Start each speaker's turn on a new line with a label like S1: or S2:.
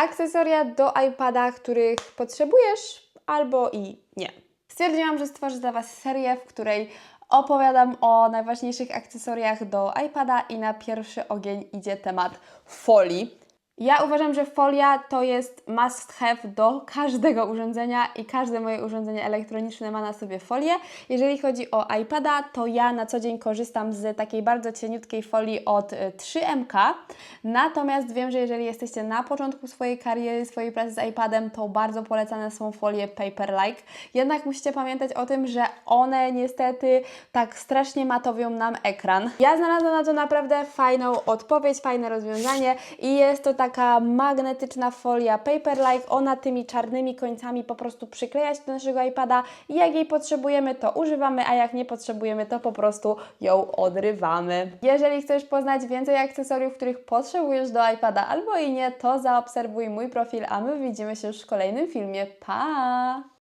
S1: akcesoria do iPada, których potrzebujesz albo i nie. Stwierdziłam, że stworzę dla Was serię, w której opowiadam o najważniejszych akcesoriach do iPada i na pierwszy ogień idzie temat folii. Ja uważam, że folia to jest must have do każdego urządzenia i każde moje urządzenie elektroniczne ma na sobie folię. Jeżeli chodzi o iPada, to ja na co dzień korzystam z takiej bardzo cieniutkiej folii od y, 3MK. Natomiast wiem, że jeżeli jesteście na początku swojej kariery, swojej pracy z iPadem, to bardzo polecane są folie Paper-like. Jednak musicie pamiętać o tym, że one niestety tak strasznie matowią nam ekran. Ja znalazłam na to naprawdę fajną odpowiedź, fajne rozwiązanie i jest to taka magnetyczna folia Paper-like. Ona tymi czarnymi końcami po prostu przykleja się do naszego iPada i jak jej potrzebujemy, to używamy, a jak nie potrzebujemy, to po prostu ją odrywamy. Jeżeli chcesz poznać więcej akcesoriów, których potrzebujesz do iPada albo i nie, to zaobserwuj mój profil, a my widzimy się już w kolejnym filmie. Pa!